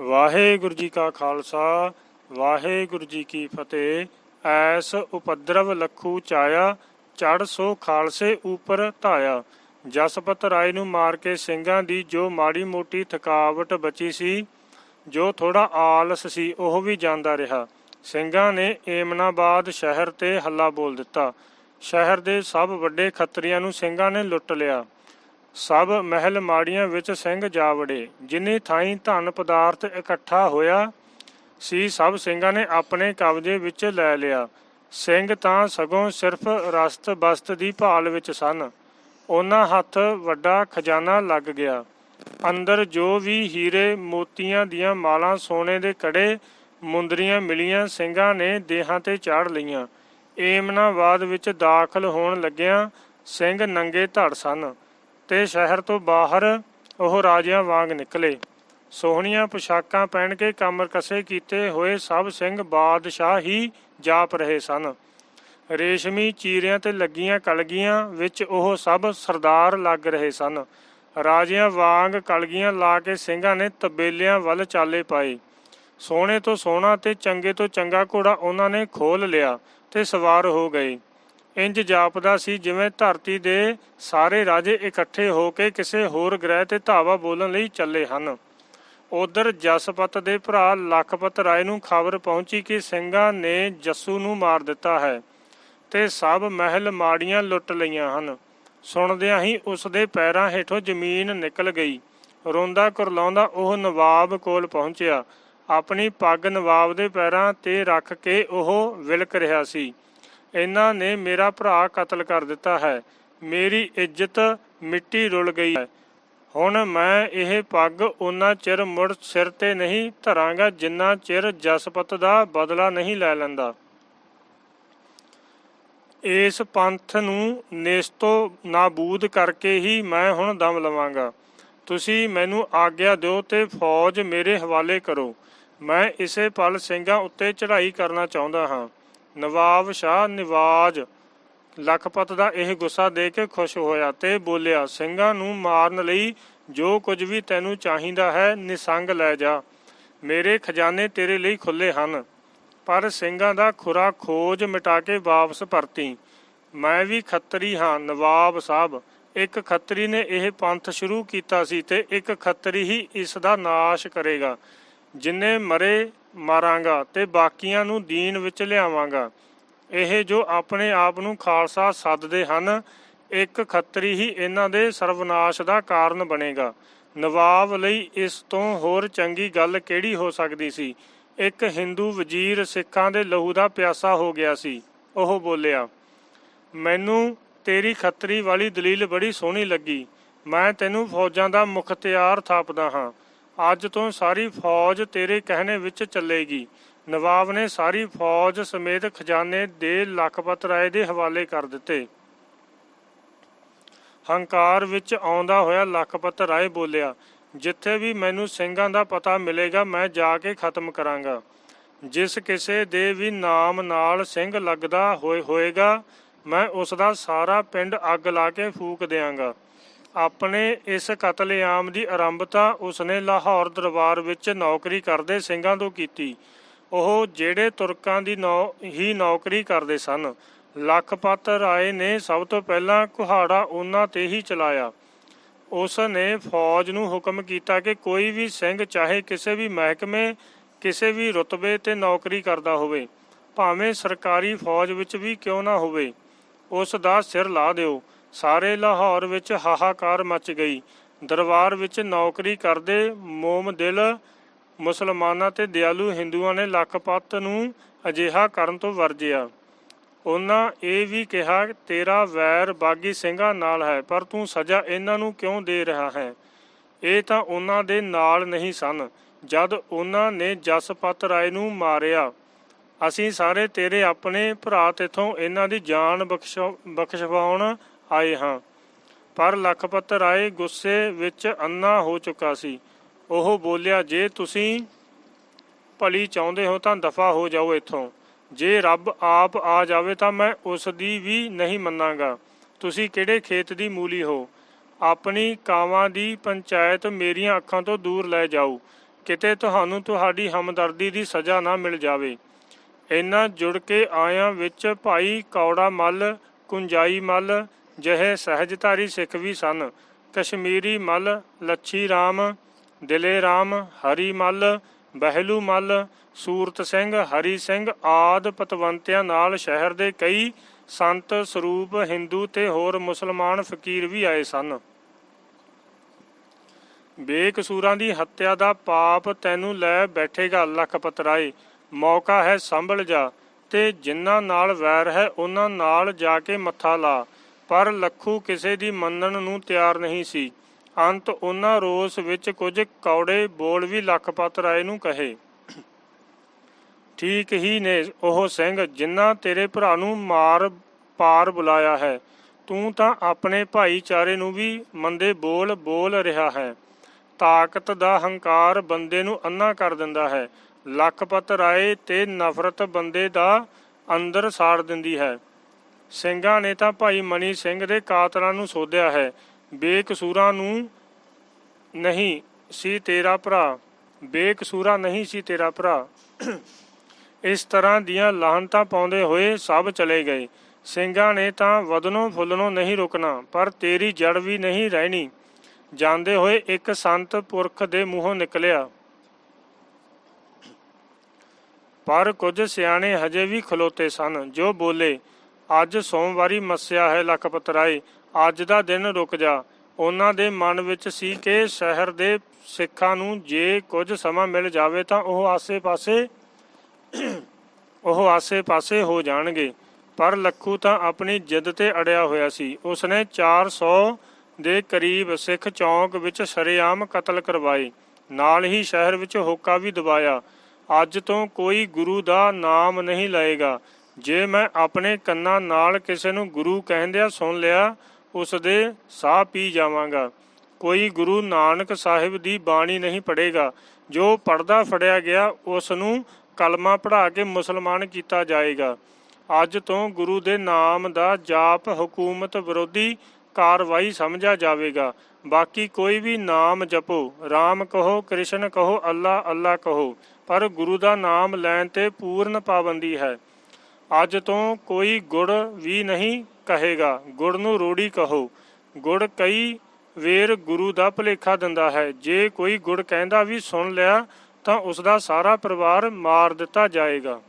ਵਾਹਿਗੁਰੂ ਜੀ ਕਾ ਖਾਲਸਾ, ਵਾਹਿਗੁਰੂ ਜੀ ਕੀ ਫਤਿਹ। ਐਸ ਉਪਦਰਵ ਲਖੂ ਚਾਇਆ ਚੜ ਸੋ ਖਾਲਸੇ ਉਪਰ ਧਾਇਆ। ਜਸਪਤ ਰਾਏ ਨੂੰ ਮਾਰ ਕੇ ਸਿੰਘਾਂ ਦੀ ਜੋ ਮਾੜੀ ਮੋਟੀ ਥਕਾਵਟ ਬਚੀ ਸੀ, ਜੋ ਥੋੜਾ ਆਲਸ ਸੀ, ਉਹ ਵੀ ਜਾਂਦਾ ਰਿਹਾ। ਸਿੰਘਾਂ ਨੇ ਏਮਨਾਬਾਦ ਸ਼ਹਿਰ ਤੇ ਹੱਲਾ ਬੋਲ ਦਿੱਤਾ। ਸ਼ਹਿਰ ਦੇ ਸਭ ਵੱਡੇ ਖੱਤਰੀਆਂ ਨੂੰ ਸਿੰਘਾਂ ਨੇ ਲੁੱਟ ਲਿਆ। ਸਭ ਮਹਿਲ ਮਾੜੀਆਂ ਵਿੱਚ ਸਿੰਘ ਜਾ ਵੜੇ ਜਿੰਨੀ ਥਾਈਂ ਧਨ ਪਦਾਰਥ ਇਕੱਠਾ ਹੋਇਆ ਸੀ, ਸਭ ਸਿੰਘਾਂ ਨੇ ਆਪਣੇ ਕਬਜ਼ੇ ਵਿੱਚ ਲੈ ਲਿਆ। ਸਿੰਘ ਤਾਂ ਸਗੋਂ ਸਿਰਫ ਰਸਤ ਬਸਤ ਦੀ ਭਾਲ ਵਿੱਚ ਸਨ। ਉਹਨਾਂ ਹੱਥ ਵੱਡਾ ਖਜ਼ਾਨਾ ਲੱਗ ਗਿਆ। ਅੰਦਰ ਜੋ ਵੀ ਹੀਰੇ ਮੋਤੀਆਂ ਦੀਆਂ ਮਾਲਾਂ ਸੋਨੇ ਦੇ ਕੜੇ, ਮੁੰਦਰੀਆਂ ਮਿਲੀਆਂ, ਸਿੰਘਾਂ ਨੇ ਦੇਹਾਂ ਤੇ ਚਾੜ ਲਈਆਂ। ਏਮਨਾਬਾਦ ਵਿੱਚ ਦਾਖਲ ਹੋਣ ਲੱਗਿਆਂ ਸਿੰਘ ਨੰਗੇ ਧੜ ਸਨ। ਤੇ ਸ਼ਹਿਰ ਤੋਂ ਬਾਹਰ ਉਹ ਰਾਜਿਆਂ ਵਾਂਗ ਨਿਕਲੇ। ਸੋਹਣੀਆਂ ਪੁਸ਼ਾਕਾਂ ਪਹਿਨ ਕੇ ਕਮਰ ਕਸੇ ਕੀਤੇ ਹੋਏ ਸਭ ਸਿੰਘ ਬਾਦਸ਼ਾਹ ਹੀ ਜਾਪ ਰਹੇ ਸਨ। ਰੇਸ਼ਮੀ ਚੀਰਿਆਂ ਤੇ ਲੱਗੀਆਂ ਕਲਗੀਆਂ ਵਿੱਚ ਉਹ ਸਭ ਸਰਦਾਰ ਲੱਗ ਰਹੇ ਸਨ। ਰਾਜਿਆਂ ਵਾਂਗ ਕਲਗੀਆਂ ਲਾ ਕੇ ਸਿੰਘਾਂ ਨੇ ਤਬੇਲਿਆਂ ਵੱਲ ਚਾਲੇ ਪਾਏ। ਸੋਹਣੇ ਤੋਂ ਸੋਹਣਾ ਤੇ ਚੰਗੇ ਤੋਂ ਚੰਗਾ ਘੋੜਾ ਉਹਨਾਂ ਨੇ ਖੋਲ ਲਿਆ ਤੇ ਸਵਾਰ ਹੋ ਗਏ। ਇੰਜ ਜਾਪਦਾ ਸੀ ਜਿਵੇਂ ਧਰਤੀ ਦੇ ਸਾਰੇ ਰਾਜੇ ਇਕੱਠੇ ਹੋ ਕੇ ਕਿਸੇ ਹੋਰ ਗ੍ਰਹਿ ਤੇ ਧਾਵਾ ਬੋਲਣ ਲਈ ਚੱਲੇ ਹਨ। ਉਧਰ ਜਸਪਤ ਦੇ ਭਰਾ ਲਖਪਤ ਰਾਏ ਨੂੰ ਖਬਰ ਪਹੁੰਚੀ ਕਿ ਸਿੰਘਾਂ ਨੇ ਜੱਸੂ ਨੂੰ ਮਾਰ ਦਿੱਤਾ ਹੈ ਤੇ ਸਭ ਮਹਿਲ ਮਾੜੀਆਂ ਲੁੱਟ ਲਈਆਂ ਹਨ। ਸੁਣਦਿਆਂ ਹੀ ਉਸ ਦੇ ਪੈਰਾਂ ਹੇਠੋਂ ਜ਼ਮੀਨ ਨਿਕਲ ਗਈ। ਰੋਂਦਾ ਕੁਰਲਾਉਂਦਾ ਉਹ ਨਵਾਬ ਕੋਲ ਪਹੁੰਚਿਆ। ਆਪਣੀ ਪੱਗ ਨਵਾਬ ਦੇ ਪੈਰਾਂ ਤੇ ਰੱਖ ਕੇ ਉਹ ਵਿਲਕ ਰਿਹਾ ਸੀ। ਇਹਨਾਂ ਨੇ ਮੇਰਾ ਭਰਾ ਕਤਲ ਕਰ ਦਿੱਤਾ ਹੈ। ਮੇਰੀ ਇੱਜ਼ਤ ਮਿੱਟੀ ਰੁਲ ਗਈ ਹੈ। ਹੁਣ ਮੈਂ ਇਹ ਪੱਗ ਉਹਨਾਂ ਚਿਰ ਮੁੜ ਸਿਰ ਤੇ ਨਹੀਂ ਧਰਾਂਗਾ ਜਿੰਨਾ ਚਿਰ ਜਸਪਤ ਦਾ ਬਦਲਾ ਨਹੀਂ ਲੈ ਲੈਂਦਾ। ਇਸ ਪੰਥ ਨੂੰ ਨੇਸਤੋ ਨਾਬੂਦ ਕਰਕੇ ਹੀ ਮੈਂ ਹੁਣ ਦਮ ਲਵਾਂਗਾ। ਤੁਸੀਂ ਮੈਨੂੰ ਆਗਿਆ ਦਿਓ ਤੇ ਫੌਜ ਮੇਰੇ ਹਵਾਲੇ ਕਰੋ। ਮੈਂ ਇਸੇ ਪਲ ਸਿੰਘਾਂ ਉੱਤੇ ਚੜ੍ਹਾਈ ਕਰਨਾ ਚਾਹੁੰਦਾ ਹਾਂ। ਨਵਾਬ ਸ਼ਾਹ ਨਿਵਾਜ। ਲਖਪਤ ਦਾ ਇਹ ਗੁੱਸਾ ਦੇ ਕੇ ਖੁਸ਼ ਹੋਇਆ ਤੇ ਬੋਲਿਆ, ਸਿੰਘਾਂ ਨੂੰ ਮਾਰਨ ਲਈ ਜੋ ਕੁਝ ਵੀ ਤੈਨੂੰ ਚਾਹੀਦਾ ਹੈ, ਨਿਸੰਗ ਲੈ ਜਾ। ਮੇਰੇ ਖਜ਼ਾਨੇ ਤੇਰੇ ਲਈ ਖੁੱਲੇ ਹਨ। ਪਰ ਸਿੰਘਾਂ ਦਾ ਖੁਰਾ ਖੋਜ ਮਿਟਾ ਕੇ ਵਾਪਸ ਪਰਤੀ। ਮੈਂ ਵੀ ਖੱਤਰੀ ਹਾਂ, ਨਵਾਬ ਸਾਹਿਬ। ਇੱਕ ਖੱਤਰੀ ਨੇ ਇਹ ਪੰਥ ਸ਼ੁਰੂ ਕੀਤਾ ਸੀ ਤੇ ਇੱਕ ਖੱਤਰੀ ਹੀ ਇਸ ਦਾ ਨਾਸ਼ ਕਰੇਗਾ। ਜਿੰਨੇ ਮਰੇ ਮਾਰਾਂਗਾ ਤੇ ਬਾਕੀਆਂ ਨੂੰ ਦੀਨ ਵਿੱਚ ਲਿਆਵਾਂਗਾ। ਇਹ ਜੋ ਆਪਣੇ ਆਪ ਨੂੰ ਖਾਲਸਾ ਸੱਦਦੇ ਹਨ, ਇੱਕ ਖੱਤਰੀ ਹੀ ਇਹਨਾਂ ਦੇ ਸਰਵਨਾਸ਼ ਦਾ ਕਾਰਨ ਬਣੇਗਾ। ਨਵਾਬ ਲਈ ਇਸ ਤੋਂ ਹੋਰ ਚੰਗੀ ਗੱਲ ਕਿਹੜੀ ਹੋ ਸਕਦੀ ਸੀ? ਇੱਕ ਹਿੰਦੂ ਵਜ਼ੀਰ ਸਿੱਖਾਂ ਦੇ ਲਹੂ ਦਾ ਪਿਆਸਾ ਹੋ ਗਿਆ ਸੀ। ਉਹ ਬੋਲਿਆ, ਮੈਨੂੰ ਤੇਰੀ ਖੱਤਰੀ ਵਾਲੀ ਦਲੀਲ ਬੜੀ ਸੋਹਣੀ ਲੱਗੀ। ਮੈਂ ਤੈਨੂੰ ਫੌਜਾਂ ਦਾ ਮੁਖਤਿਆਰ ਥਾਪਦਾ ਹਾਂ। ਅੱਜ ਤੋਂ ਸਾਰੀ ਫੌਜ ਤੇਰੇ ਕਹਿਣੇ ਵਿੱਚ ਚੱਲੇਗੀ। ਨਵਾਬ ਨੇ ਸਾਰੀ ਫੌਜ ਸਮੇਤ ਖਜ਼ਾਨੇ ਦੇ ਲਖਪਤ ਰਾਏ ਦੇ ਹਵਾਲੇ ਕਰ ਦਿੱਤੇ। ਹੰਕਾਰ ਵਿੱਚ ਆਉਂਦਾ ਹੋਇਆ ਲਖਪਤ ਰਾਏ ਬੋਲਿਆ, ਜਿੱਥੇ ਵੀ ਮੈਨੂੰ ਸਿੰਘਾਂ ਦਾ ਪਤਾ ਮਿਲੇਗਾ, ਮੈਂ ਜਾ ਕੇ ਖਤਮ ਕਰਾਂਗਾ। ਜਿਸ ਕਿਸੇ ਦੇ ਵੀ ਨਾਮ ਨਾਲ ਸਿੰਘ ਲੱਗਦਾ ਹੋਏ ਹੋਏਗਾ ਮੈਂ ਉਸ ਦਾ ਸਾਰਾ ਪਿੰਡ ਅੱਗ ਲਾ ਕੇ ਫੂਕ ਦਿਆਂਗਾ। ਆਪਣੇ ਇਸ ਕਤਲੇਆਮ ਦੀ ਆਰੰਭਤਾ ਉਸਨੇ ਲਾਹੌਰ ਦਰਬਾਰ ਵਿੱਚ ਨੌਕਰੀ ਕਰਦੇ ਸਿੰਘਾਂ ਤੋਂ ਕੀਤੀ। ਉਹ ਜਿਹੜੇ ਤੁਰਕਾਂ ਦੀ ਨੌ, ਹੀ ਨੌਕਰੀ ਕਰਦੇ ਸਨ। ਲਖਪਤ ਰਾਏ ਨੇ ਸਭ ਤੋਂ ਪਹਿਲਾਂ ਕੁਹਾੜਾ ਉਹਨਾਂ ਤੇ ਹੀ ਚਲਾਇਆ। ਉਸ ਨੇ ਫੌਜ ਨੂੰ ਹੁਕਮ ਕੀਤਾ ਕਿ ਕੋਈ ਵੀ ਸਿੰਘ ਚਾਹੇ ਕਿਸੇ ਵੀ ਮਹਿਕਮੇ, ਕਿਸੇ ਵੀ ਰੁਤਬੇ ਤੇ ਨੌਕਰੀ ਕਰਦਾ ਹੋਵੇ, ਭਾਵੇਂ ਸਰਕਾਰੀ ਫੌਜ ਵਿੱਚ ਵੀ ਕਿਉਂ ਨਾ ਹੋਵੇ ਉਸ ਦਾ ਸਿਰ ਲਾ ਦਿਓ। ਸਾਰੇ ਲਾਹੌਰ ਵਿੱਚ ਹਾਹਾਕਾਰ ਮਚ ਗਈ। ਦਰਬਾਰ ਵਿੱਚ ਨੌਕਰੀ ਕਰਦੇ ਮੋਮ ਦਿਲ, ਮੁਸਲਮਾਨਾਂ ਤੇ ਦਿਆਲੂ ਹਿੰਦੂਆਂ ਨੇ ਲਖਪਤ ਨੂੰ ਅਜਿਹਾ ਕਰਨ ਤੋਂ ਵਰਜਿਆ। ਉਹਨਾਂ ਇਹ ਵੀ ਕਿਹਾ, ਤੇਰਾ ਵੈਰ ਬਾਗੀ ਸਿੰਘਾਂ ਨਾਲ ਹੈ, ਪਰ ਤੂੰ ਸਜ਼ਾ ਇਹਨਾਂ ਨੂੰ ਕਿਉਂ ਦੇ ਰਿਹਾ ਹੈ? ਇਹ ਤਾਂ ਉਹਨਾਂ ਦੇ ਨਾਲ ਨਹੀਂ ਸਨ, ਜਦ ਉਹਨਾਂ ਨੇ ਜਸਪਤ ਰਾਏ ਨੂੰ ਮਾਰਿਆ। ਅਸੀਂ ਸਾਰੇ ਤੇਰੇ ਆਪਣੇ ਭਰਾ ਤੇਥੋਂ ਇਹਨਾਂ ਦੀ ਜਾਨ ਬਖਸ਼ੋ- ਬਖਸ਼ਵਾਉਣ ਆਏ ਹਾਂ। ਪਰ ਲਖਪਤ ਰਾਏ ਗੁੱਸੇ ਵਿੱਚ ਅੰਨਾ ਹੋ ਚੁੱਕਾ ਸੀ। ਉਹ ਬੋਲਿਆ, ਜੇ ਤੁਸੀਂ ਭਲੀ ਚਾਹੁੰਦੇ ਹੋ ਤਾਂ ਦਫਾ ਹੋ ਜਾਓ ਇੱਥੋਂ। ਜੇ ਰੱਬ ਆਪ ਆ ਜਾਵੇ ਤਾਂ ਮੈਂ ਉਸ ਦੀ ਵੀ ਨਹੀਂ ਮੰਨਾਂਗਾ। ਤੁਸੀਂ ਕਿਹੜੇ ਖੇਤ ਦੀ ਮੂਲੀ ਹੋ? ਆਪਣੀ ਕਾਵਾਂ ਦੀ ਪੰਚਾਇਤ ਮੇਰੀਆਂ ਅੱਖਾਂ ਤੋਂ ਦੂਰ ਲੈ ਜਾਓ। ਕਿਤੇ ਤੁਹਾਨੂੰ ਤੁਹਾਡੀ ਹਮਦਰਦੀ ਦੀ ਸਜ਼ਾ ਨਾ ਮਿਲ ਜਾਵੇ। ਇਨ੍ਹਾਂ ਜੁੜ ਕੇ ਆਇਆਂ ਵਿੱਚ ਭਾਈ ਕੌੜਾ ਮੱਲ, ਕੁੰਜਾਈ ਮੱਲ ਜਿਹੇ ਸਹਿਜਧਾਰੀ ਸਿੱਖ ਵੀ ਸਨ। ਕਸ਼ਮੀਰੀ ਮੱਲ, ਲੱਛੀ ਰਾਮ, ਦਿਲੇ ਰਾਮ, ਹਰੀ ਮੱਲ, ਬਹਿਲੂ ਮੱਲ, ਸੂਰਤ ਸਿੰਘ, ਹਰੀ ਸਿੰਘ ਆਦ ਪਤਵੰਤਿਆਂ ਨਾਲ ਸ਼ਹਿਰ ਦੇ ਕਈ ਸੰਤ ਸਰੂਪ ਹਿੰਦੂ ਤੇ ਹੋਰ ਮੁਸਲਮਾਨ ਫਕੀਰ ਵੀ ਆਏ ਸਨ। ਬੇਕਸੂਰਾਂ ਦੀ ਹੱਤਿਆ ਦਾ ਪਾਪ ਤੈਨੂੰ ਲੈ ਬੈਠੇਗਾ ਲਖਪਤ ਰਾਏ ਮੌਕਾ ਹੈ ਸੰਭਲ ਜਾ ਤੇ ਜਿਨ੍ਹਾਂ ਨਾਲ ਵੈਰ ਹੈ, ਉਹਨਾਂ ਨਾਲ ਜਾ ਕੇ ਮੱਥਾ ਲਾ। ਪਰ ਲੱਖੂ ਕਿਸੇ ਦੀ ਮੰਨਣ ਨੂੰ ਤਿਆਰ ਨਹੀਂ ਸੀ। ਅੰਤ ਉਹਨਾਂ ਰੋਸ ਵਿੱਚ ਕੁਝ ਕੌੜੇ ਬੋਲ ਵੀ ਲੱਖਪਤ ਰਾਏ ਨੂੰ ਕਹੇ। ਠੀਕ ਹੀ ਨੇ ਉਹ ਸਿੰਘ ਜਿਨ੍ਹਾਂ ਤੇਰੇ ਭਰਾ ਨੂੰ ਮਾਰ ਪਾਰ ਬੁਲਾਇਆ ਹੈ। ਤੂੰ ਤਾਂ ਆਪਣੇ ਭਾਈਚਾਰੇ ਨੂੰ ਵੀ ਮੰਦੇ ਬੋਲ ਬੋਲ ਰਿਹਾ ਹੈ। ਤਾਕਤ ਦਾ ਹੰਕਾਰ ਬੰਦੇ ਨੂੰ ਅੰਨਾ ਕਰ ਦਿੰਦਾ ਹੈ। ਲੱਖਪਤ ਰਾਏ ਤੇ ਨਫ਼ਰਤ ਬੰਦੇ ਦਾ ਅੰਦਰ ਸਾੜ ਦਿੰਦੀ ਹੈ। ਸਿੰਘਾਂ ਨੇ ਤਾਂ ਭਾਈ ਮਨੀ ਸਿੰਘ ਦੇ ਕਾਤਲਾਂ ਨੂੰ ਸੋਧਿਆ ਹੈ। ਬੇਕਸੂਰਾਂ ਨੂੰ ਨਹੀਂ ਸੀ ਤੇਰਾ ਭਰਾ। ਬੇਕਸੂਰਾ ਨਹੀਂ ਸੀ ਤੇਰਾ ਭਰਾ। ਇਸ ਤਰ੍ਹਾਂ ਦੀਆਂ ਲਾਹਨਤਾਂ ਪਾਉਂਦੇ ਹੋਏ ਸਭ ਚਲੇ ਗਏ। ਸਿੰਘਾਂ ਨੇ ਤਾਂ ਵਦਨੋਂ ਫੁੱਲਣੋਂ ਨਹੀਂ ਰੁਕਣਾ, ਪਰ ਤੇਰੀ ਜੜ ਵੀ ਨਹੀਂ ਰਹਿਣੀ। ਜਾਂਦੇ ਹੋਏ ਇੱਕ ਸੰਤ ਪੁਰਖ ਦੇ ਮੂੰਹੋਂ ਨਿਕਲਿਆ। ਪਰ ਕੁਝ ਸਿਆਣੇ ਹਜੇ ਵੀ ਖਲੋਤੇ ਸਨ, ਜੋ ਬੋਲੇ ਅੱਜ ਸੋਮਵਾਰੀ ਮੱਸਿਆ ਹੈ ਲਖਪਤ ਰਾਏ ਅੱਜ ਦਾ ਦਿਨ ਰੁਕ ਜਾ। ਉਹਨਾਂ ਦੇ ਮਨ ਵਿੱਚ ਸੀ ਕਿ ਸ਼ਹਿਰ ਦੇ ਸਿੱਖਾਂ ਨੂੰ ਜੇ ਕੁਝ ਸਮਾਂ ਮਿਲ ਜਾਵੇ ਤਾਂ ਉਹ ਆਸੇ-ਪਾਸੇ ਉਹ ਆਸੇ-ਪਾਸੇ ਹੋ ਜਾਣਗੇ। ਪਰ ਲੱਖੂ ਤਾਂ ਆਪਣੀ ਜਿੱਦ ਤੇ ਅੜਿਆ ਹੋਇਆ ਸੀ। ਉਸਨੇ 400 ਦੇ ਕਰੀਬ ਸਿੱਖ ਚੌਂਕ ਵਿੱਚ ਸ਼ਰੇਆਮ ਕਤਲ ਕਰਵਾਏ। ਨਾਲ ਹੀ ਸ਼ਹਿਰ ਵਿੱਚ ਹੋਕਾ ਵੀ ਦਬਾਇਆ। ਅੱਜ ਤੋਂ ਕੋਈ ਗੁਰੂ ਦਾ ਨਾਮ ਨਹੀਂ ਲਏਗਾ। ਜੇ ਮੈਂ ਆਪਣੇ ਕੰਨਾਂ ਨਾਲ ਕਿਸੇ ਨੂੰ ਗੁਰੂ ਕਹਿੰਦਿਆਂ ਸੁਣ ਲਿਆ, ਉਸ ਦੇ ਸਾਹ ਪੀ ਜਾਵਾਂਗਾ। ਕੋਈ ਗੁਰੂ ਨਾਨਕ ਸਾਹਿਬ ਦੀ ਬਾਣੀ ਨਹੀਂ ਪੜ੍ਹੇਗਾ। ਜੋ ਪੜਦਾ ਫੜਿਆ ਗਿਆ, ਉਸ ਨੂੰ ਕਲਮਾ ਪੜ੍ਹਾ ਕੇ ਮੁਸਲਮਾਨ ਕੀਤਾ ਜਾਏਗਾ। ਅੱਜ ਤੋਂ ਗੁਰੂ ਦੇ ਨਾਮ ਦਾ ਜਾਪ ਹਕੂਮਤ ਵਿਰੋਧੀ ਕਾਰਵਾਈ ਸਮਝਿਆ ਜਾਵੇਗਾ। ਬਾਕੀ ਕੋਈ ਵੀ ਨਾਮ ਜਪੋ RAM ਕਹੋ, ਕ੍ਰਿਸ਼ਨ ਕਹੋ, ਅੱਲਾ ਅੱਲਾ ਕਹੋ, ਪਰ ਗੁਰੂ ਦਾ ਨਾਮ ਲੈਣ ਤੇ ਪੂਰਨ ਪਾਬੰਦੀ ਹੈ। ਅੱਜ ਤੋਂ ਕੋਈ ਗੁੜ ਵੀ ਨਹੀਂ ਕਹੇਗਾ। ਗੁੜ ਨੂੰ ਰੋੜੀ ਕਹੋ। ਗੁੜ ਕਈ ਵੇਰ ਗੁਰੂ ਦਾ ਭਲੇਖਾ ਦਿੰਦਾ ਹੈ। ਜੇ ਕੋਈ ਗੁੜ ਕਹਿੰਦਾ ਵੀ ਸੁਣ ਲਿਆ ਤਾਂ ਉਸ ਦਾ ਸਾਰਾ ਪਰਿਵਾਰ ਮਾਰ ਦਿੱਤਾ ਜਾਏਗਾ।